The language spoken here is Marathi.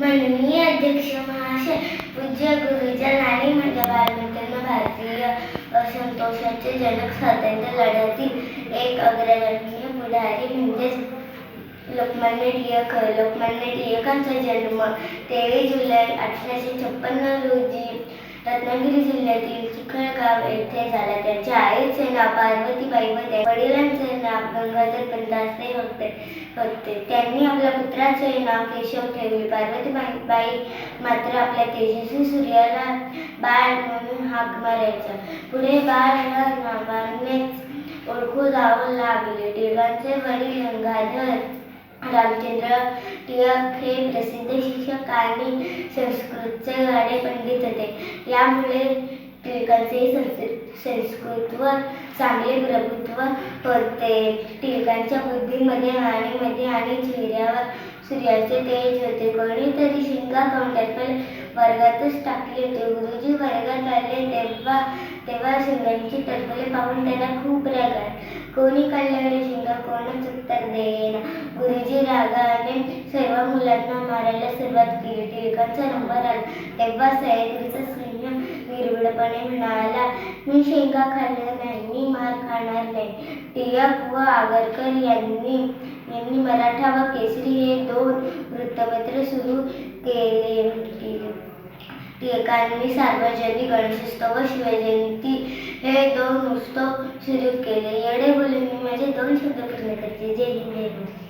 माननीय अध्यक्ष महाशय पूज्य गुरुजन आणि माझ्या बालमित्रांनो भारतीय असंतोषाचे जनक स्वातंत्र्य लढ्यातील एक अग्रगण्य पुढारी म्हणजेच लोकमान्य टिळक लोकमान्य टिळकांचा जन्म तेवीस जुलै अठराशे छप्पन्न रोजी रत्नागिरी जिल्ह्यातील चिखळगाव येथे झाला. त्यांच्या आईचे नाव पार्वतीबाई व त्या वडिलांचे नाव गंगाधर पंत असे होते. होते. त्यांनी आपल्या पुत्राचे नाव केशव ठेवले. पार्वतीबाई बाई मात्र आपल्या तेजस्वी सूर्याला बाळ म्हणून हाक मारायचा पुढे बाळ या नावानेच ओळखू जावं लागले. टिळकांचे वडील गंगाधर रामचंद्र टिळक हे प्रसिद्ध शिक्षक आणि संस्कृतचे गाणे पंडित होते. यामुळे टिळकांचे संस्कृत संस्कृतवर चांगले प्रभुत्व होते. टिळकांच्या बुद्धीमध्ये वाणीमध्ये आणि चेहऱ्यावर सूर्याचे तेज होते. कोणीतरी शिंगा काउंटरपल वर्गातच टाकले होते. गुरुजी वर्गात आले तेव्हा तेव्हा शिंगांची टरफले पाहून त्यांना खूप राग कोणी काढल्यावर शिंगा कोणच उत्तर देईना. रागाने सर्व मुलांना मारायला सुरुवात केली. टिळकांचा नंबर आला. तेव्हा सह्याद्रीचा सिंह निर्भीडपणे म्हणाला मी शेंगा खाल्ल्या नाही मी मार खाणार नाही टिळक व आगरकर यांनी यांनी मराठा व केसरी हे दोन वृत्तपत्र सुरू केले. टिळकांनी सार्वजनिक गणेशोत्सव व शिवजयंती हे दोन उत्सव सुरू केले. एवढे बोलून मी माझे दोन शब्द पूर्ण करते. जय हिंद जय महाराष्ट्र